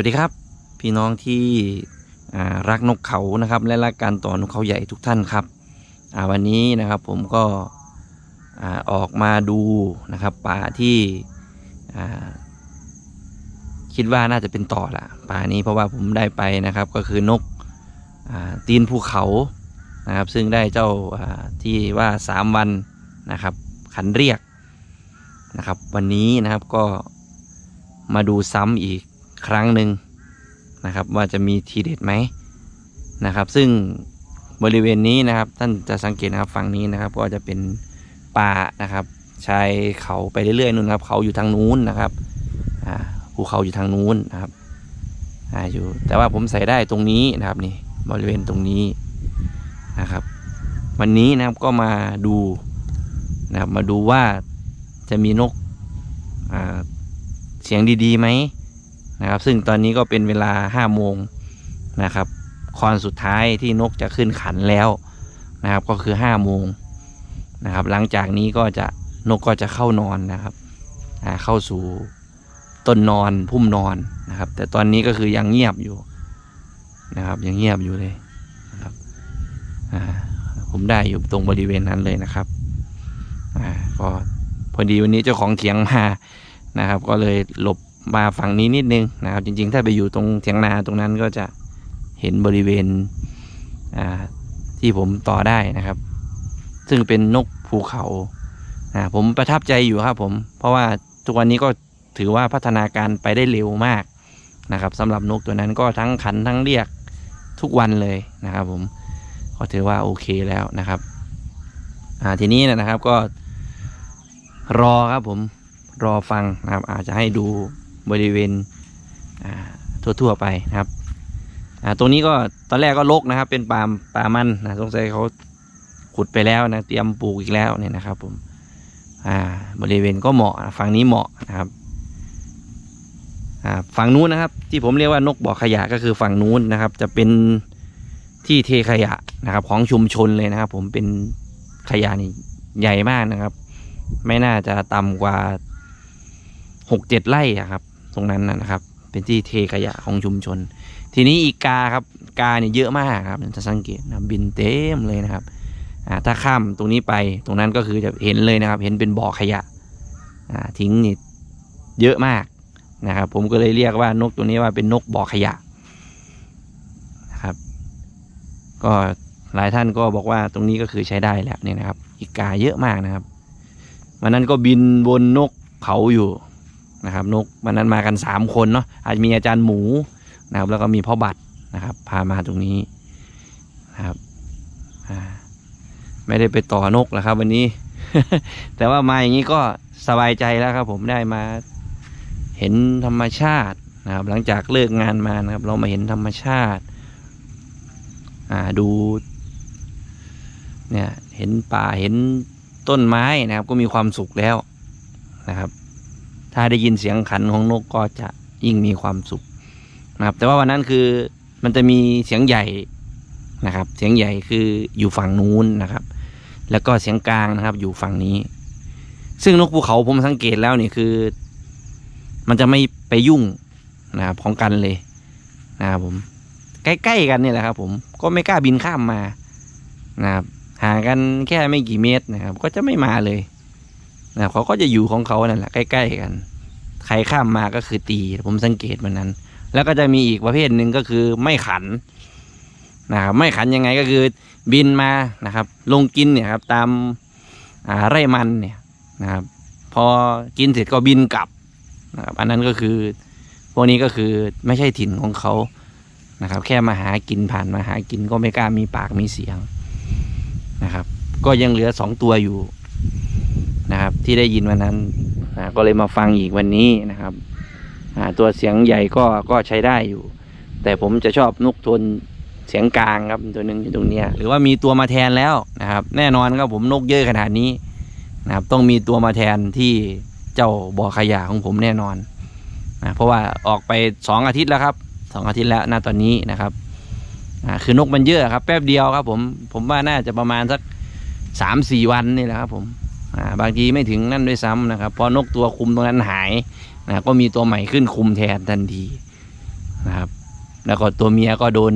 วัสดีครับพี่น้องที่รักนกเขานะครับ และรักการต่อนกเขาใหญ่ทุกท่านครับวันนี้นะครับผมก็ออกมาดูนะครับป่าที่คิดว่าน่าจะเป็นต่อละป่านี้เพราะว่าผมได้ไปนะครับก็คือนกอตีนภูเขานะครับ ซึ่งได้เจ้าอ่าที่ว่าสามวันนะครับ ขันเรียกนะครับ วันนี้นะครับก็มาดูซ้ำอีก ครั้งหนึ่งนะครับ ว่าจะมีทีเด็ดไหมนะครับ ซึ่งบริเวณนี้นะครับ ท่านจะสังเกตนะครับฝั่งนี้นะครับ ก็จะเป็นป่านะครับชายเขาไปเรื่อยๆนู่นครับ เขาอยู่ทางนู้นนะครับอ่าภูเขาอยู่ทางนู้นนะครับอ่าอยู่แต่ว่าผมใส่ได้ตรงนี้นะครับนี่บริเวณตรงนี้นะครับ วันนี้นะครับก็มาดูนะครับมาดูว่าจะมีนกอ่าเสียงดีๆไหม นะครับ ซึ่งตอนนี้ก็เป็นเวลาห้าโมงนะครับคอนสุดท้ายที่นกจะขึ้นขันแล้วนะครับ ก็คือห้าโมงนะครับ หลังจากนี้ก็จะนกก็จะเข้านอนนะครับเข้าสู่ต้นนอนพุ่มนอนนะครับ แต่ตอนนี้ก็คือยังเงียบอยู่นะครับ ยังเงียบอยู่เลยนะครับผมได้อยู่ตรงบริเวณนั้นเลยนะครับก็พอดีวันนี้เจ้าของเถียงมานะครับ ก็เลยหลบ มาฝั่งนี้นิดนึงนะครับ จริง ๆ ถ้าไปอยู่ตรงเถียงนาตรงนั้นก็จะเห็นบริเวณที่ผมต่อได้นะครับ ซึ่งเป็นนกภูเขาผมประทับใจอยู่ครับผม เพราะว่าทุกวันนี้ก็ถือว่าพัฒนาการไปได้เร็วมากนะครับสำหรับนกตัวนั้นก็ทั้งขันทั้งเรียกทุกวันเลยนะครับ ผมก็ถือว่าโอเคแล้วนะครับทีนี้นะครับก็รอครับผมรอฟังนะครับอาจจะให้ดู บริเวณทั่วๆไปนะครับตรงนี้ก็ตอนแรกก็รกนะครับ เป็นป่าป่ามันนะสงสัยเขาขุดไปแล้วนะเตรียมปลูกอีกแล้วเนี่ยนะครับผมบริเวณก็เหมาะฝั่งนี้เหมาะนะครับฝั่งนู้นนะครับ ที่ผมเรียกว่านกบ่อขยะก็คือฝั่งนู้นนะครับ จะเป็นที่เทขยะนะครับ ของชุมชนเลยนะครับ ผมเป็นขยะนี่ใหญ่มากนะครับ ไม่น่าจะต่ำกว่าหกเจ็ดไร่ครับ ตรงนั้นนะครับ เป็นที่เทขยะของชุมชน ทีนี้อีกาครับกาเนี่ยเยอะมากครับจะสังเกตนะบินเต็มเลยนะครับถ้าข้ามตรงนี้ไปตรงนั้นก็คือจะเห็นเลยนะครับ เห็นเป็นบ่อขยะทิ้งนี่เยอะมากนะครับ ผมก็เลยเรียกว่านกตัวนี้ว่าเป็นนกบ่อขยะนะครับ ก็หลายท่านก็บอกว่าตรงนี้ก็คือใช้ได้แล้วเนี่ยนะครับ อีกาเยอะมากนะครับวันนั้นก็บินบนนกเขาอยู่ นะครับนกวันนั้นมากันสามคนเนาะอาจจะมีอาจารย์หมูนะครับแล้วก็มีพ่อบัตรนะครับ พามาตรงนี้นะครับไม่ได้ไปต่อนกแล้วครับ วันนี้ แต่ว่ามาอย่างนี้ก็สบายใจแล้วครับ ผมได้มาเห็นธรรมชาตินะครับ หลังจากเลิกงานมานะครับ เรามาเห็นธรรมชาติอ่าดู เนี่ยเห็นป่าเห็นต้นไม้นะครับ ก็มีความสุขแล้วนะครับ ถ้าได้ยินเสียงขันของนกก็จะยิ่งมีความสุขนะครับ แต่ว่าวันนั้นคือมันจะมีเสียงใหญ่นะครับ เสียงใหญ่คืออยู่ฝั่งนู้นนะครับ แล้วก็เสียงกลางนะครับ อยู่ฝั่งนี้ ซึ่งนกภูเขาผมสังเกตแล้วนี่คือ มันจะไม่ไปยุ่งนะครับของกันเลยนะครับผมใกล้ๆกันนี่แหละครับ ผมก็ไม่กล้าบินข้ามมานะครับห่างกันแค่ไม่กี่เมตรนะครับ ก็จะไม่มาเลยนะเขาก็จะอยู่ของเขานั่นแหละใกล้ ๆ กัน ใครข้ามมาก็คือตี ผมสังเกตมันนั้น แล้วก็จะมีอีกประเภทหนึ่งก็คือไม่ขันนะครับไม่ขันยังไงก็คือบินมานะครับ ลงกินเนี่ยครับตามไร่มันเนี่ยนะครับ พอกินเสร็จก็บินกลับนะครับ อันนั้นก็คือพวกนี้ก็คือไม่ใช่ถิ่นของเขานะครับ แค่มาหากินผ่านมาหากินก็ไม่กล้ามีปากมีเสียงนะครับ ก็ยังเหลือสองตัวอยู่ นะครับ ที่ได้ยินวันนั้นนะก็เลยมาฟังอีกวันนี้นะครับตัวเสียงใหญ่ก็ก็ใช้ได้อยู่ แต่ผมจะชอบนกทนเสียงกลางครับตัวหนึ่งอยู่ตรงนี้หรือว่ามีตัวมาแทนแล้วนะครับ แน่นอนครับผมนกเยอะขนาดนี้นะครับ ต้องมีตัวมาแทนที่เจ้าบ่อขยะของผมแน่นอนนะเพราะว่าออกไปสองอาทิตย์แล้วครับสองอาทิตย์แล้วณตอนนี้นะครับคือนกมันเยอะครับ แป๊บเดียวครับ ผมผมว่าน่าจะประมาณสักสามสี่วันนี่แหละครับผม บางทีไม่ถึงนั่นด้วยซ้ำนะครับพราะนกตัวคุมตรงนั้นหายนะก็มีตัวใหม่ขึ้นคุมแทนทันทีนะครับ แล้วก็ตัวเมียก็โดน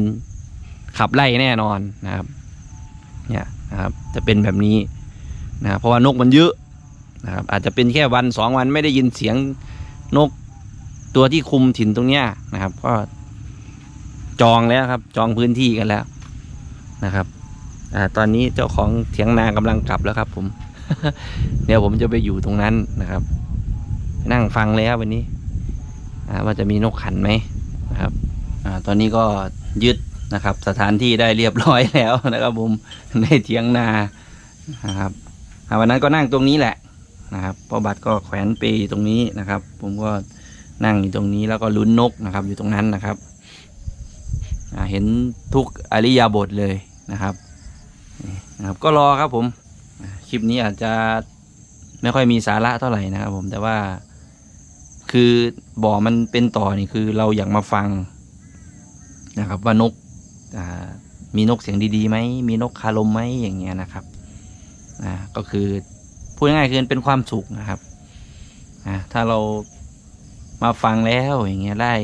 ขับไล่แน่นอนนะครับ เนี่ยนะครับจะเป็นแบบนี้นะเพราะว่านกมันเยอะนะครับ อาจจะเป็นแค่วันสองวันไม่ได้ยินเสียงนกตัวที่คุมถิ่นตรงเนี้ยนะครับ ก็จองแล้วครับ จองพื้นที่กันแล้วนะครับอตอนนี้เจ้าของเถียงนากำลังกลับแล้วครับผม เดี๋ยวผมจะไปอยู่ตรงนั้นนะครับ นั่งฟังเลยครับวันนี้ว่าจะมีนกขันไหมนะครับอตอนนี้ก็ยึดนะครับ สถานที่ได้เรียบร้อยแล้วนะครับผมในเถียงนานะครับวันนั้นก็นั่งตรงนี้แหละนะครับพ่อบัตรก็แขวนปอยู่ตรงนี้นะครับ ผมก็นั่งอยู่ตรงนี้แล้วก็ลุ้นนกนะครับ อยู่ตรงนั้นนะครับเห็นทุกอริยาบทเลยนะครับนะครับ ก็รอครับผม ลิปนี้อาจจะไม่ค่อยมีสาระเท่าไหร่นะครับผมแต่ว่า คือบ่อมันเป็นต่อนี่คือเราอยากมาฟังนะครับ ว่านกมีนกเสียงดีๆไหมมีนกคารมไหมอย่างเงี้ยนะครับอ่าก็คือพูดง่ายๆคือเป็นความสุขนะครับอ่าถ้าเรามาฟังแล้วอย่างเงี้ยได้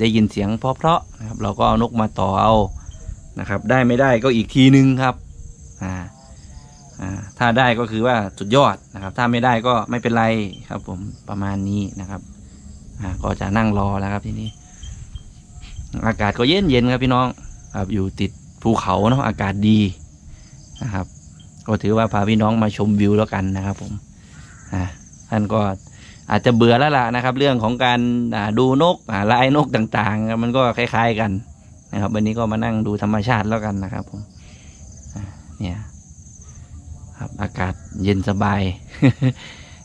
ได้ยินเสียงเพราะๆนะครับ เราก็เอานกมาต่อเอานะครับ ได้ไม่ได้ก็อีกทีนึงครับอ่า ถ้าได้ก็คือว่าสุดยอดนะครับ ถ้าไม่ได้ก็ไม่เป็นไรครับ ผมประมาณนี้นะครับก็จะนั่งรอแล้วครับที่นี้อากาศก็เย็นเย็นๆครับพี่น้องครับอยู่ติดภูเขาเนาะอากาศดีนะครับ ก็ถือว่าพาพี่น้องมาชมวิวแล้วกันนะครับผมอ่าท่านก็อาจจะเบื่อแล้วล่ะนะครับ เรื่องของการดูนกลายนกต่างๆ มันก็คล้าย ๆกันนะครับ วันนี้ก็มานั่งดูธรรมชาติแล้วกันนะครับ ผมเนี่ย ครับอากาศเย็นสบาย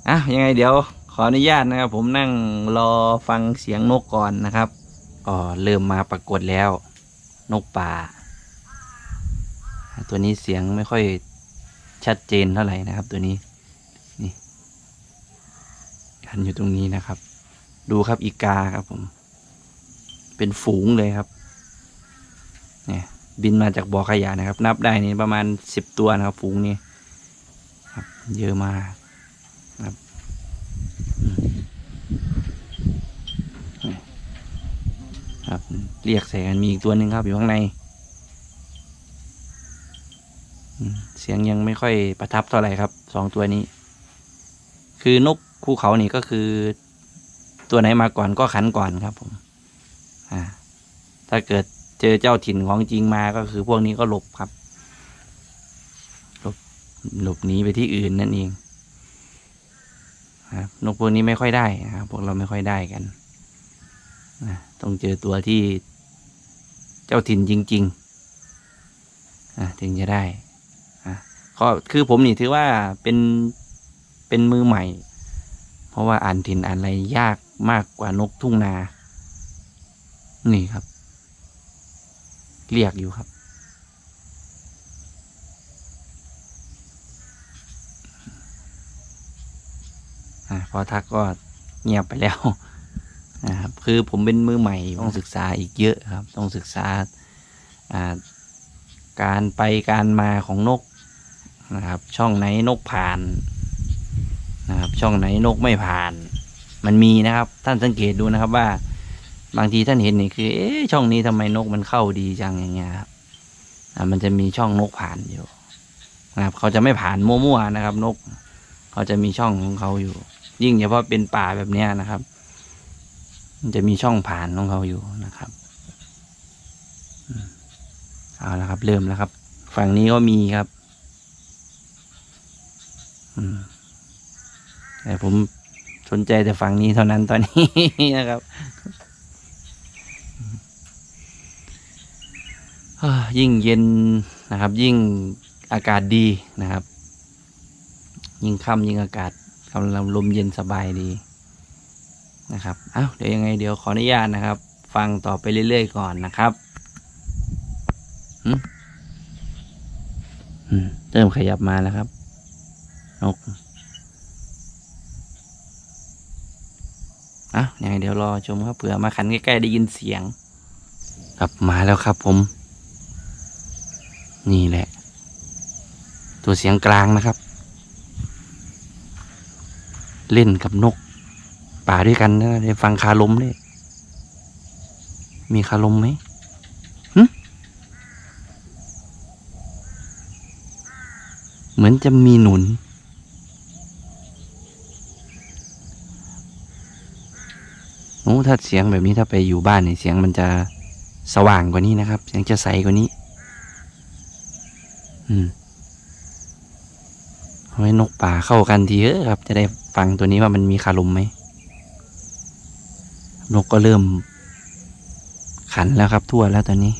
อะยังไงเดี๋ยวขออนุญาตนะครับ ผมนั่งรอฟังเสียงนกก่อนนะครับก็เริ่มมาปรากฏแล้ว นกป่า ตัวนี้เสียงไม่ค่อยชัดเจนเท่าไหร่นะครับ ตัวนี้นี่กันอยู่ตรงนี้นะครับ ดูครับอีกาครับผม เป็นฝูงเลยครับเนี่ยบินมาจากบ่อขยะนะครับ นับได้นี่ประมาณสิบตัวนะครับ ฝูงนี้ เยอะมากครับครับเรียกแสกันมีอีกตัวหนึ่งครับอยู่ข้างใน เสียงยังไม่ค่อยประทับเท่าไหร่ครับสองตัวนี้ คือนกภูเขานี่ก็คือ ตัวไหนมาก่อนก็ขันก่อนครับผมอ่าถ้าเกิดเจอเจ้าถิ่นของจริงมาก็คือพวกนี้ก็หลบครับ หลบหนีไปที่อื่นนั่นเองครับนกพวกนี้ไม่ค่อยได้นะครับพวกเราไม่ค่อยได้กันนะต้องเจอตัวที่เจ้าถิ่นจริงๆถึงจะได้อะก็คือผมนี่ถือว่าเป็นเป็นมือใหม่ เพราะว่าอ่านถิ่นอ่านอะไรยากมากกว่านกทุ่งนา นี่ครับ เรียกอยู่ครับ พอทักก็เงียบไปแล้วนะครับคือผมเป็นมือใหม่ต้องศึกษาอีกเยอะครับ ต้องศึกษาการไปการมาของนกนะครับ ช่องไหนนกผ่านนะครับ ช่องไหนนกไม่ผ่าน มันมีนะครับ ท่านสังเกตดูนะครับว่า บางทีท่านเห็นนี่คือ เอ๊ะช่องนี้ทำไมนกมันเข้าดีจังอย่างเงี้ยครับมันจะมีช่องนกผ่านอยู่นะครับ เขาจะไม่ผ่านมั่วๆนะครับ นก เขาจะมีช่องของเขาอยู่ ยิ่งเฉพาะเป็นป่าแบบนี้นะครับ มันจะมีช่องผ่านของเขาอยู่นะครับเอาละครับ เริ่มแล้วครับ ฝั่งนี้ก็มีครับแต่ผมสนใจแต่ฝั่งนี้เท่านั้นตอนนี้นะครับยิ่งเย็นนะครับ ยิ่งอากาศดีนะครับ ยิ่งค่ำยิ่งอากาศ กำลังลมเย็นสบายดีนะครับเอ้าเดี๋ยวยังไงเดี๋ยวขออนุญาตนะครับ ฟังต่อไปเรื่อยๆก่อนนะครับอืมเริ่มขยับมาแล้วครับนกอะยังไงเดี๋ยวรอชมครับเผื่อมาขันใกล้ๆได้ยินเสียง ครับมาแล้วครับผม นี่แหละ ตัวเสียงกลางนะครับ เล่นกับนก ป่าด้วยกันนะได้ฟังคาลมเลยมีคาลมไหมหึเหมือนจะมีหนุน โอ้ถ้าเสียงแบบนี้ถ้าไปอยู่บ้านเนี่ยเสียงมันจะสว่างกว่านี้นะครับ เสียงจะใสกว่านี้ อืม เอาไว้นกป่าเข้ากันทีเถอะครับ จะได้ฟังตัวนี้ว่ามันมีคารมไหมนกก็เริ่ม ขันแล้วครับ ทั่วแล้วตอนนี้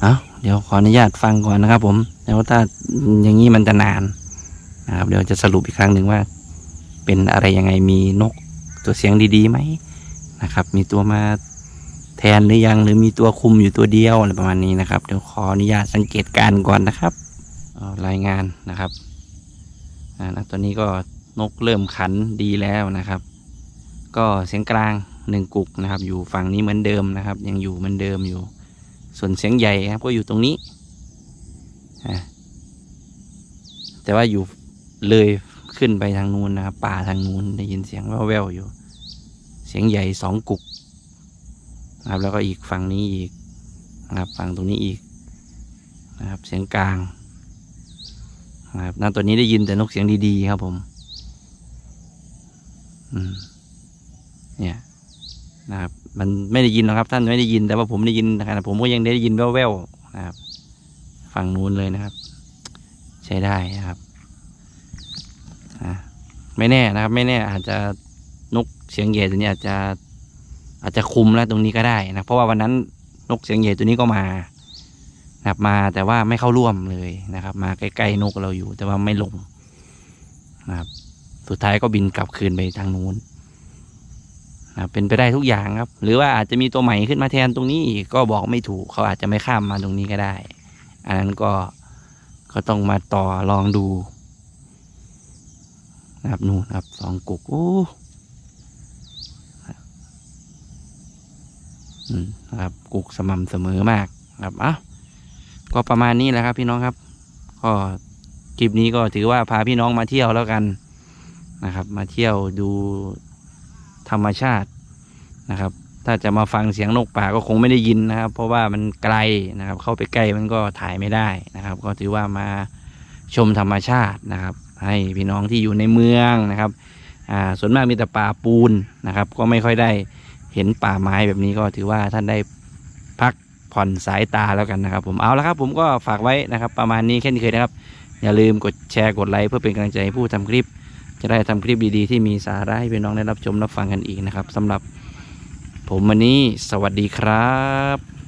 เอาเดี๋ยวขออนุญาตฟังก่อนนะครับ ผมแล้วถ้าอย่างนี้มันจะนานนะครับ เดี๋ยวจะสรุปอีกครั้งหนึ่งว่า เป็นอะไรยังไงมีนกตัวเสียงดีๆไหมนะครับ มีตัวมา แทนหรือยังหรือมีตัวคุมอยู่ตัวเดียวอะไรประมาณนี้นะครับเดี๋ยวขออนุญาตสังเกตการณ์ก่อนนะครับรายงานนะครับอ่าตอนนี้ก็นกเริ่มขันดีแล้วนะครับ ก็เสียงกลางหนึ่งกุกนะครับ อยู่ฝั่งนี้เหมือนเดิมนะครับ ยังอยู่เหมือนเดิมอยู่ ส่วนเสียงใหญ่ครับก็อยู่ตรงนี้แต่ว่าอยู่เลยขึ้นไปทางนู้นนะครับป่าทางนู้นได้ยินเสียงแว่วๆอยู่ เสียงใหญ่สองกุก นะครับ แล้วก็อีกฝั่งนี้อีกนะครับฝั่งตรงนี้อีกนะครับเสียงกลางนะครับณตัวนี้ได้ยินแต่นกเสียงดีๆครับผมอืมเนี่ยนะครับ มันไม่ได้ยินหรอกครับ ท่านไม่ได้ยินแต่ว่าผมได้ยินนะครับผมก็ยังได้ยินแว่วๆนะครับ ฝั่งนู้นเลยนะครับ ใช้ได้นะครับไม่แน่นะครับ ไม่แน่อาจจะนกเสียงเย่ตัวนี้อาจจะ อาจจะคุมแล้วตรงนี้ก็ได้นะเพราะว่าวันนั้นนกเสียงเหย่ตัวนี้ก็มานะครับมาแต่ว่าไม่เข้าร่วมเลยนะครับ มาใกล้ๆนกเราอยู่ แต่ว่าไม่ลงนะครับ สุดท้ายก็บินกลับคืนไปทางนู้นนะเป็นไปได้ทุกอย่างครับ หรือว่าอาจจะมีตัวใหม่ขึ้นมาแทนตรงนี้อีกก็บอกไม่ถูกเขาอาจจะไม่ข้ามมาตรงนี้ก็ได้ อันนั้นก็ก็ต้องมาต่อลองดูนะครับนู่นครับสองกุกโอ้อืม นะครับกุกสม่ำเสมอมากครับอะก็ประมาณนี้แหละครับ พี่น้องครับ ก็คลิปนี้ก็ถือว่าพาพี่น้องมาเที่ยวแล้วกันนะครับ มาเที่ยวดูธรรมชาตินะครับ ถ้าจะมาฟังเสียงนกป่าก็คงไม่ได้ยินนะครับ เพราะว่ามันไกลนะครับ เข้าไปใกล้มันก็ถ่ายไม่ได้นะครับ ก็ถือว่ามาชมธรรมชาตินะครับ ให้พี่น้องที่อยู่ในเมืองนะครับ อ่าส่วนมากมีแต่ป่าปูนนะครับ ก็ไม่ค่อยได้ เห็นป่าไม้แบบนี้ก็ถือว่าท่านได้พักผ่อนสายตาแล้วกันนะครับผมเอาละครับผมก็ฝากไว้นะครับ ประมาณนี้เช่นเคยนะครับ อย่าลืมกดแชร์กดไลค์เพื่อเป็นกำลังใจให้ผู้ทำคลิป จะได้ทำคลิปดีๆที่มีสาระให้พี่น้องได้รับชมรับฟังกันอีกนะครับสำหรับผมวันนี้สวัสดีครับ